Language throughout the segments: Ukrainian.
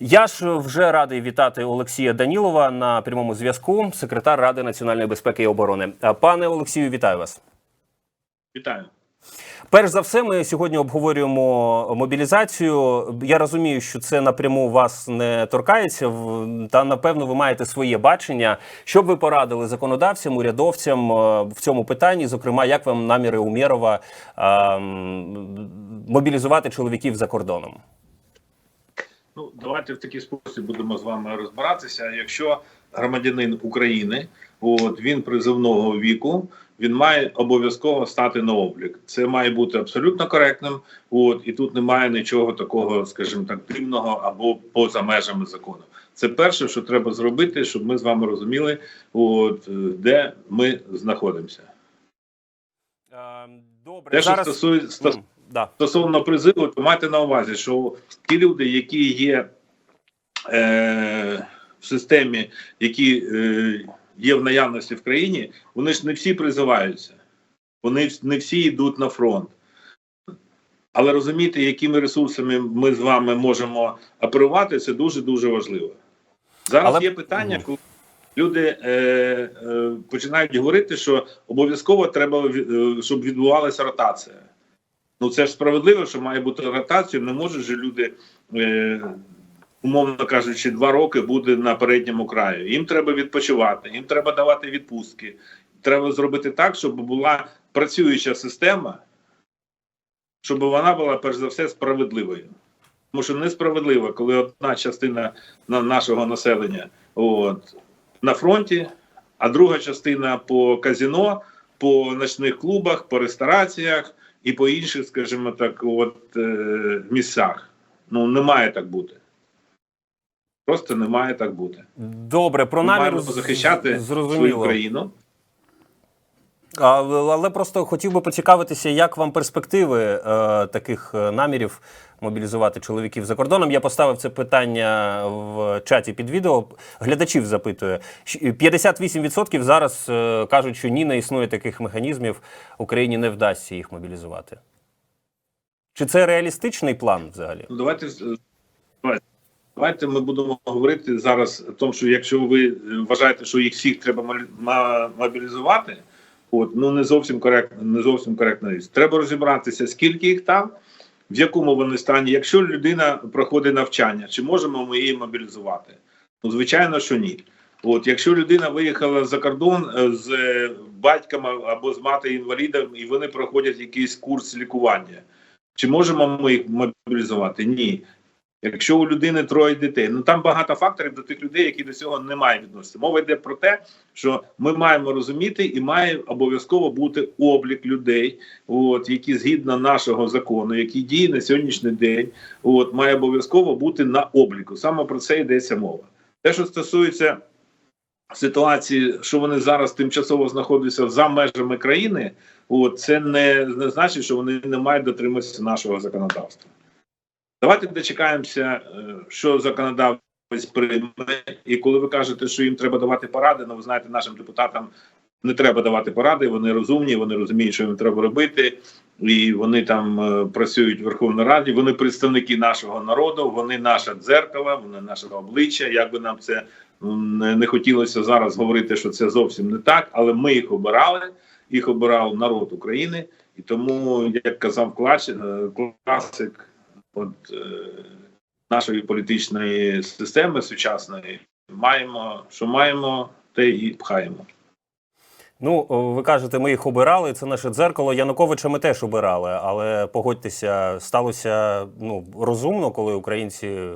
Я ж вже радий вітати Олексія Данілова на прямому зв'язку, секретар Ради національної безпеки і оборони. Пане Олексію, вітаю вас. Вітаю. Перш за все, ми сьогодні обговорюємо мобілізацію. Я розумію, що це напряму вас не торкається. Та напевно ви маєте своє бачення. Що б ви порадили законодавцям, урядовцям е, в цьому питанні? Зокрема, як вам наміри Умєрова е, мобілізувати чоловіків за кордоном? Ну давайте в такий спосіб будемо з вами розбиратися. Якщо громадянин України, от він призовного віку, він має обов'язково стати на облік. Це має бути абсолютно коректним. От і тут немає нічого такого, скажімо так, дивного або поза межами закону. Це перше, що треба зробити, щоб ми з вами розуміли, от де ми знаходимося. Добре, Те, що стосується да. стосовно призиву, то майте на увазі, що ті люди, які є е, в системі, які е, є в наявності в країні, вони ж не всі призиваються, вони не всі йдуть на фронт. Але розуміти, якими ресурсами ми з вами можемо оперувати, це дуже дуже важливо. Зараз Але- є питання, коли люди е, е, починають говорити, що обов'язково треба, е, щоб відбувалася ротація. Ну це ж справедливо, що має бути ротація. Не можуть же люди, е, умовно кажучи, два роки бути на передньому краю. Їм треба відпочивати, їм треба давати відпустки. Треба зробити так, щоб була працююча система, щоб вона була перш за все справедливою. Тому що несправедливо, коли одна частина нашого населення от, на фронті, а друга частина по казіно, по ночних клубах, по рестораціях і по інших, скажімо так, от е, місцях. Ну не має так бути. Просто не має так бути. Добре, про намір захищати свою зрозуміло. країну. Але просто хотів би поцікавитися, як вам перспективи е, таких е, намірів мобілізувати чоловіків за кордоном. Я поставив це питання в чаті під відео. Глядачів запитує. Щ- 58% зараз е, кажуть, що ні, не існує таких механізмів. Україні не вдасться їх мобілізувати. Чи це реалістичний план взагалі? Ну, давайте, давайте. Давайте ми будемо говорити зараз тому, що якщо ви вважаєте, що їх всіх треба мобілізувати, от ну не зовсім коректно, не зовсім коректна річ. Треба розібратися, скільки їх там, в якому вони стані. Якщо людина проходить навчання, чи можемо ми її мобілізувати? Ну, звичайно, що ні. От, якщо людина виїхала за кордон е, з е, батьком або з мати інвалідом, і вони проходять якийсь курс лікування, чи можемо ми їх мобілізувати? Ні. Якщо у людини троє дітей, ну там багато факторів до тих людей, які до цього не мають відносини. Мова йде про те, що ми маємо розуміти і має обов'язково бути облік людей, от які згідно нашого закону, який діє на сьогоднішній день, от має обов'язково бути на обліку. Саме про це йдеться мова. Те, що стосується ситуації, що вони зараз тимчасово знаходяться за межами країни, от це не, не значить, що вони не мають дотримуватися нашого законодавства. Давайте дочекаємося, е, що законодавець прийме. І коли ви кажете, що їм треба давати поради, ну ви знаєте, нашим депутатам не треба давати поради. Вони розумні, вони розуміють, що їм треба робити, і вони там е, працюють в Верховній Раді. Вони представники нашого народу, вони наше дзеркало, вони наше обличчя. Як би нам це не, хотілося зараз говорити, що це зовсім не так, але ми їх обирали. Їх обирав народ України, і тому, як казав клач, е, класик, от е, нашої політичної системи сучасної маємо, що маємо, те і пхаємо. Ну, ви кажете, ми їх обирали. Це наше дзеркало. Януковича ми теж обирали, але погодьтеся, сталося ну розумно, коли українці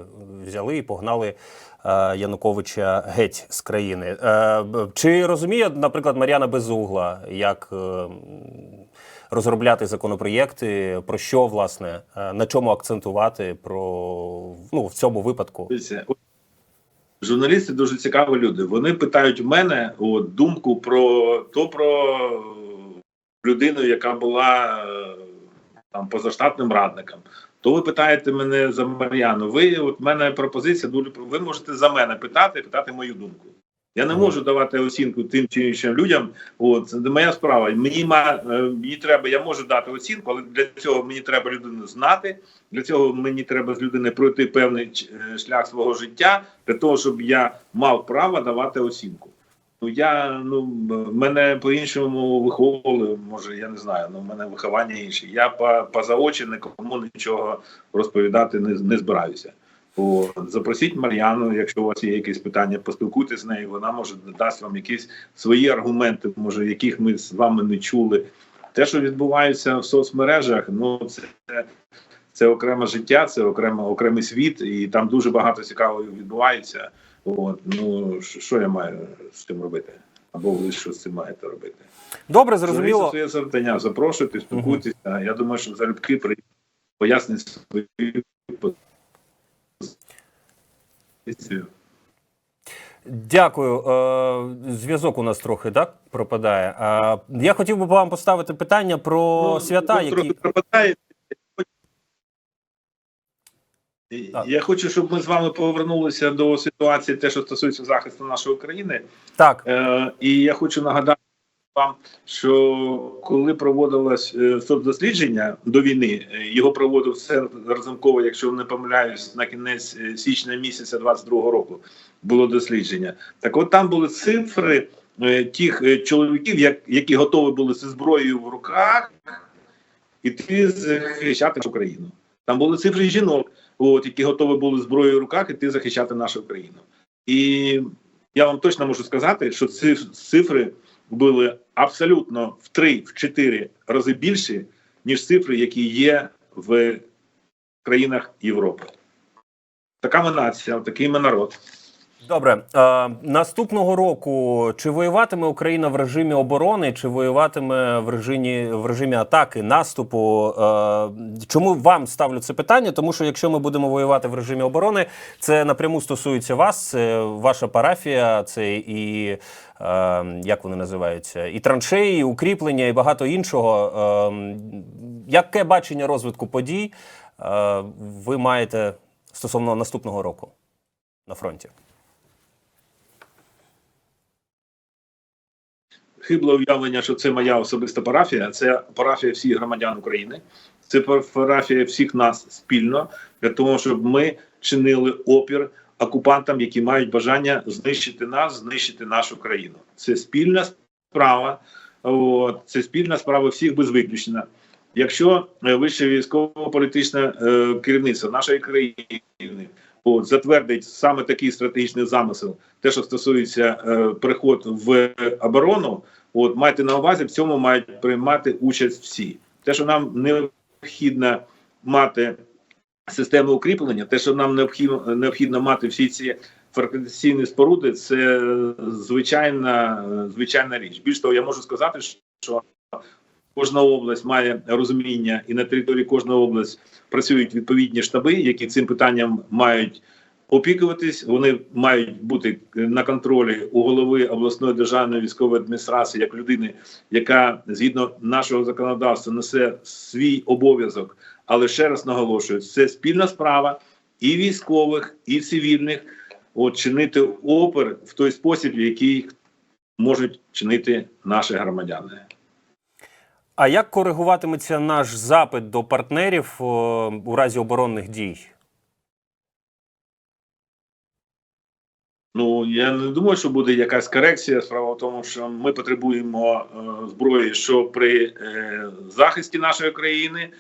взяли і погнали е, Януковича геть з країни. Е, чи розуміє, наприклад, Мар'яна Безугла, як е, м, розробляти законопроєкти, про що власне, е, на чому акцентувати про ну в цьому випадку? Журналісти дуже цікаві люди. Вони питають в мене от, думку про то про людину, яка була е, там позаштатним радником. То ви питаєте мене за Мар'яну. Ви от мене пропозиція дуже ви можете за мене питати, питати мою думку. Я не можу давати оцінку тим чи іншим людям. От це моя справа. Мені ма е, мені треба, я можу дати оцінку, але для цього мені треба людину знати. Для цього мені треба з людини пройти певний е, шлях свого життя для того, щоб я мав право давати оцінку. Ну я ну мене по-іншому виховували. Може, я не знаю. Ну в мене виховання інше. Я по поза очі нікому нічого розповідати не, не збираюся. О, запросіть Мар'яну, якщо у вас є якісь питання, поспілкуйтесь з нею. Вона може дасть вам якісь свої аргументи, може яких ми з вами не чули. Те, що відбувається в соцмережах, ну це, це окреме життя, це окремо окремий світ, і там дуже багато цікавого відбувається. От ну що- я маю з цим робити? Або ви що з цим маєте робити? Добре, зрозуміло. своє завдання, запрошуйте, спілкуйтеся. Я думаю, що залюбки при пояснять свою позицію. Дякую. Е, Зв'язок у нас трохи так пропадає. Е, Я хотів би вам поставити питання про Ну, свята, ну, які пропадає. Так. Я хочу, щоб ми з вами повернулися до ситуації, те, що стосується захисту нашої України. так. Е, і я хочу нагадати вам, що коли проводилось е, соцдослідження до війни, е, його проводив центр Разумкова, якщо не помиляюсь, на кінець е, січня місяця 22-го року було дослідження. Так от там були цифри тих чоловіків, які готові були зі зброєю в руках іти захищати нашу країну. Там були цифри жінок, от, які готові були зброєю в руках іти захищати нашу країну. І я вам точно можу сказати, що ці цифри були абсолютно в 3-4 рази більші, ніж цифри, які є в країнах Європи. Така ми нація, такий ми народ. Добре, е, наступного року чи воюватиме Україна в режимі оборони, чи воюватиме в режимі в режимі атаки, наступу? Е, чому вам ставлю це питання? Тому що якщо ми будемо воювати в режимі оборони, це напряму стосується вас, це ваша парафія, це і е, як вони називаються, і траншеї, і укріплення, і багато іншого. Е, яке бачення розвитку подій е, ви маєте стосовно наступного року на фронті? Хибле уявлення, що це моя особиста парафія, це парафія всіх громадян України, це парафія всіх нас спільно для того, щоб ми чинили опір окупантам, які мають бажання знищити нас, знищити нашу країну. Це спільна справа, от, це спільна справа всіх без виключення. Якщо е, вище військово-політичне е, керівництво нашої країни затвердить саме такий стратегічний замисел, те, що стосується е, переход в оборону, от майте на увазі, в цьому мають приймати участь всі. Те, що нам необхідно мати системи укріплення, те, що нам необхідно необхідно мати всі ці фортифікаційні споруди, це звичайна, звичайна річ. Більш того, я можу сказати, що кожна область має розуміння, і на території кожної області працюють відповідні штаби, які цим питанням мають опікуватись. Вони мають бути на контролі у голови обласної державної військової адміністрації як людини, яка згідно нашого законодавства несе свій обов'язок. Але ще раз наголошую, це спільна справа і військових, і цивільних. От чинити опір в той спосіб, в який можуть чинити наші громадяни. А як коригуватиметься наш запит до партнерів у разі оборонних дій? Ну я не думаю, що буде якась корекція. Справа в тому, що ми потребуємо е, зброї, що при е, захисті нашої країни,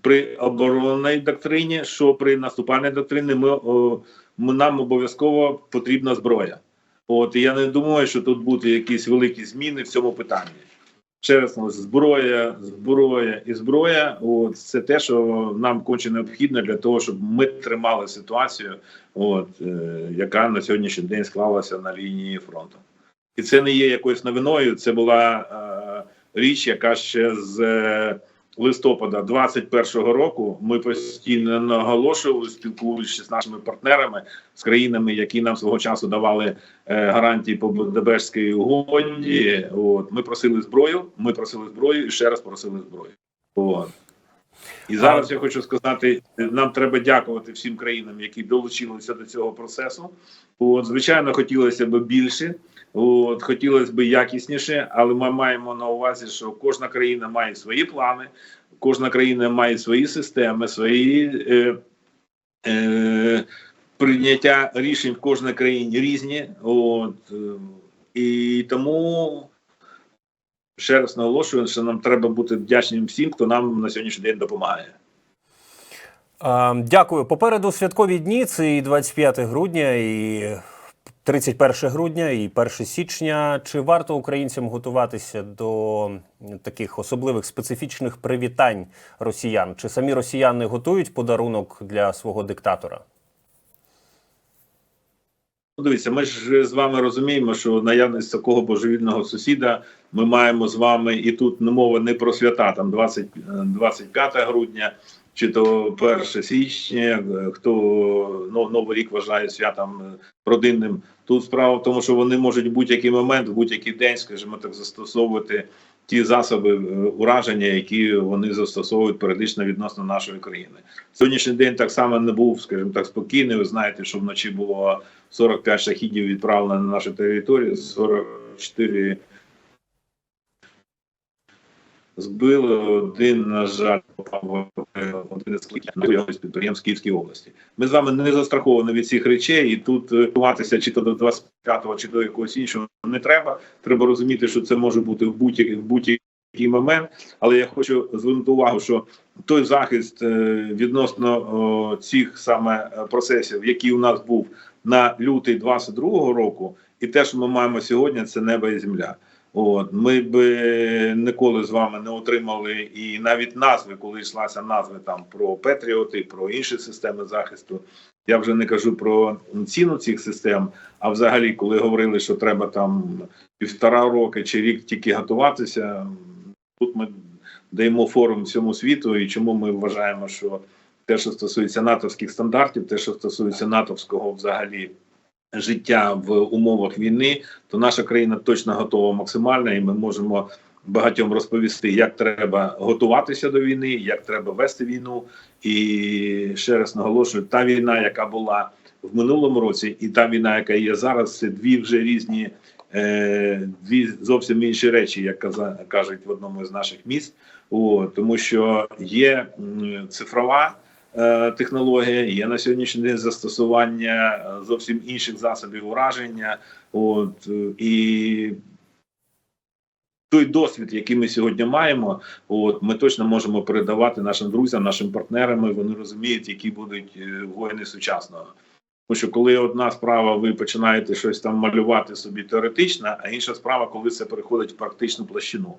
при оборонній доктрині, що при наступальній доктрині, ми, ми нам обов'язково потрібна зброя. От і я не думаю, що тут будуть якісь великі зміни в цьому питанні. Ще раз ну, зброя, зброя і зброя. От це те, що нам конче необхідно для того, щоб ми тримали ситуацію, от е, яка на сьогоднішній день склалася на лінії фронту. І це не є якоюсь новиною. Це була е, річ, яка ще з е, листопада 21-го року ми постійно наголошували, спілкуючись з нашими партнерами, з країнами, які нам свого часу давали е, гарантії по Будапештській угоді. От ми просили зброю. Ми просили зброю і ще раз просили зброю. От. І зараз я хочу сказати: нам треба дякувати всім країнам, які долучилися до цього процесу. От, звичайно, хотілося б більше, от, хотілося б якісніше, але ми маємо на увазі, що кожна країна має свої плани, кожна країна має свої системи, свої е, е, прийняття рішень в кожній країні різні. От, е, і тому ще раз наголошую, що нам треба бути вдячним всім, хто нам на сьогоднішній день допомагає. Е, Дякую. Попереду святкові дні. Це і 25 грудня, і 31 грудня, і 1 січня. Чи варто українцям готуватися до таких особливих специфічних привітань росіян? Чи самі росіяни готують подарунок для свого диктатора? Ну, дивіться, ми ж з вами розуміємо, що наявність такого божевільного сусіда ми маємо з вами, і тут мова не про свята, там 20, е, 25 грудня чи то 1 січня, хто ну, Новий рік вважає святом е, родинним. Тут справа в тому, що вони можуть в будь-який момент, в будь-який день, скажімо так, застосовувати ті засоби е, ураження, які вони застосовують періодично відносно нашої країни. Сьогоднішній день так само не був, скажімо так, спокійний. Ви знаєте, що вночі було 45 шахідів відправлено на нашу територію, 44 збили, один, на жаль, один із підприємств Київської області. Ми з вами не застраховані від цих речей, і тут е, чи то до 25-го, чи до якогось іншого не треба. Треба розуміти, що це може бути в будь-який будь-який момент. Але я хочу звернути увагу, що той захист е, відносно цих саме е, процесів, який у нас був на лютий 22-го року, і те, що ми маємо сьогодні, це небо і земля. От ми б ніколи з вами не отримали і навіть назви, коли йшлася назви там про Петріоти, про інші системи захисту. Я вже не кажу про ціну цих систем. А взагалі, коли говорили, що треба там півтора роки чи рік тільки готуватися, тут ми даємо форум всьому світу, і чому ми вважаємо, що те, що стосується натовських стандартів, те, що стосується натовського взагалі життя в умовах війни, то наша країна точно готова максимально, і ми можемо багатьом розповісти, як треба готуватися до війни, як треба вести війну. І ще раз наголошую, та війна, яка була в минулому році, і та війна, яка є зараз, це дві вже різні. е, Дві зовсім інші речі, як каза- кажуть в одному з наших міст, О, тому що є цифрова технологія, є на сьогоднішній день застосування е, зовсім інших засобів ураження. От е, і той досвід, який ми сьогодні маємо, от ми точно можемо передавати нашим друзям, нашим партнерам. Вони розуміють, які будуть е, воїни сучасного. Тому що коли одна справа, ви починаєте щось там малювати собі теоретично, а інша справа, коли це переходить в практичну площину.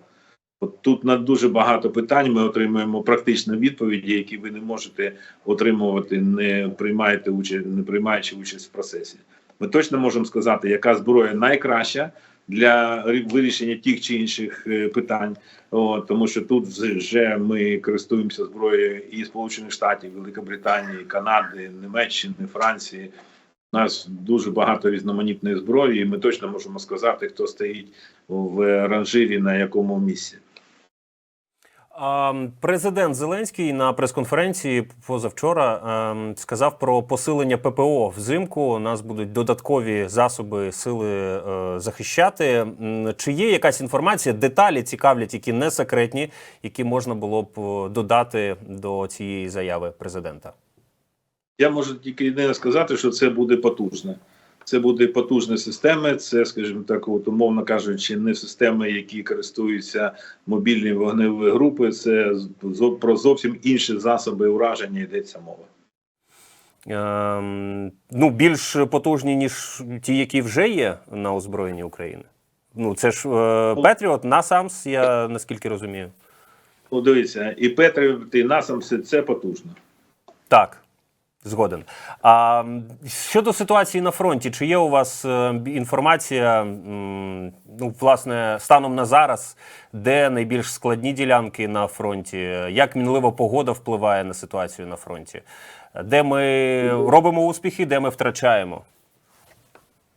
От тут на дуже багато питань ми отримуємо практичні відповіді, які ви не можете отримувати, не приймаєте участь, не приймаючи участь в процесі. Ми точно можемо сказати, яка зброя найкраща для вирішення тих чи інших е, питань. От, тому що тут вже ми користуємося зброєю і Сполучених Штатів, Великобританії, Канади, Німеччини, Франції. У нас дуже багато різноманітної зброї, і ми точно можемо сказати, хто стоїть в ранжирі на якому місці. Президент Зеленський на прес-конференції позавчора сказав про посилення ППО взимку. У нас будуть додаткові засоби сили е, захищати. Чи є якась інформація, деталі цікавлять, які не секретні, які можна було б додати до цієї заяви президента? Я можу тільки єдине сказати, що це буде потужне. Це буде потужні системи. Це, скажімо так, от, умовно кажучи, не системи, які користуються мобільні вогневі групи. Це про зовсім інші засоби ураження йдеться мова. Ем, ну, більш потужні, ніж ті, які вже є на озброєнні України. Ну, це ж е, Петріот, Насамс, я наскільки розумію. Ну, дивіться, і Петрів, і Насамси це потужно. Так, згоден. А щодо ситуації на фронті, чи є у вас е, інформація, ну, власне, станом на зараз, де найбільш складні ділянки на фронті? Як мінлива погода впливає на ситуацію на фронті? Де ми робимо успіхи, де ми втрачаємо?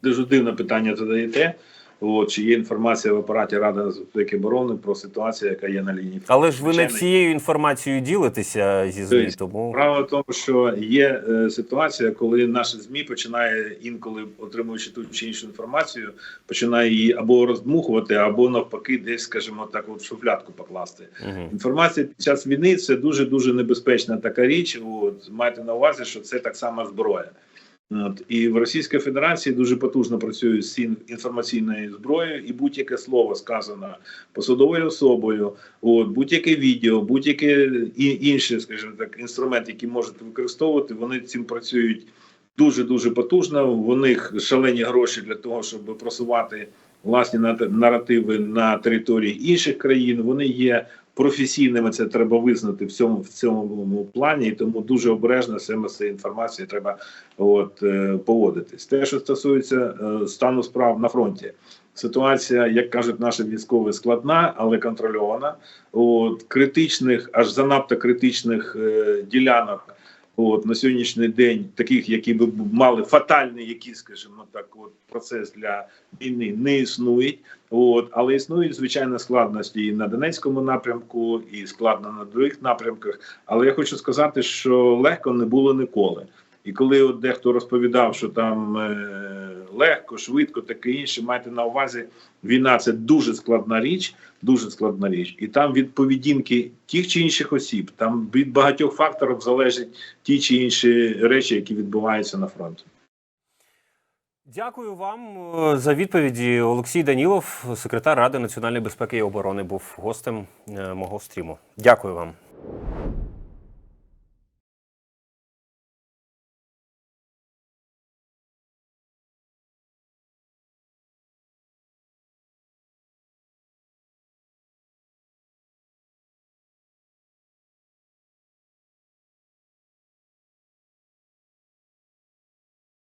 Дуже дивне питання задаєте. От, чи є інформація в апараті Ради безпеки оборони про ситуацію, яка є на лінії. Але ж ви не всією інформацією ділитеся зі ЗМІ, Тобто, тому Справа в тому, що є е, ситуація, коли наші змі починає інколи отримуючи ту чи іншу інформацію, починає її або роздмухувати, або навпаки, десь, скажімо так, от в шуфлядку покласти. Мгм. Інформація під час війни це дуже дуже небезпечна така річ. От майте на увазі, що це так само зброя. І в Російській Федерації дуже потужно працюють з ін- інформаційною зброєю, і будь-яке слово сказане посадовою особою, от будь-яке відео, будь-яке інші, скажімо так, інструменти, які можуть використовувати, вони цим працюють дуже дуже потужно. В них шалені гроші для того, щоб просувати власні наративи на території інших країн. Вони є професійними. Це треба визнати в цьому в цьому плані, і тому дуже обережно саме з цією інформацією треба от е, поводитись. Те, що стосується е, стану справ на фронті. Ситуація, як кажуть наші військові, складна, але контрольована. От критичних, аж занадто критичних е, ділянок. От на сьогоднішній день, таких, які би мали фатальний, які скажімо так, от процес для війни не існують. От, але існують звичайно складності і на Донецькому напрямку, і складно на других напрямках. Але я хочу сказати, що легко не було ніколи. І коли от дехто розповідав, що там е, легко, швидко, таке інше, майте на увазі, війна це дуже складна річ, дуже складна річ, і там від поведінки тих чи інших осіб, там від багатьох факторів залежать ті чи інші речі, які відбуваються на фронті. Дякую вам е, за відповіді. Олексій Данілов, секретар Ради національної безпеки і оборони, був гостем е, мого стріму. Дякую вам.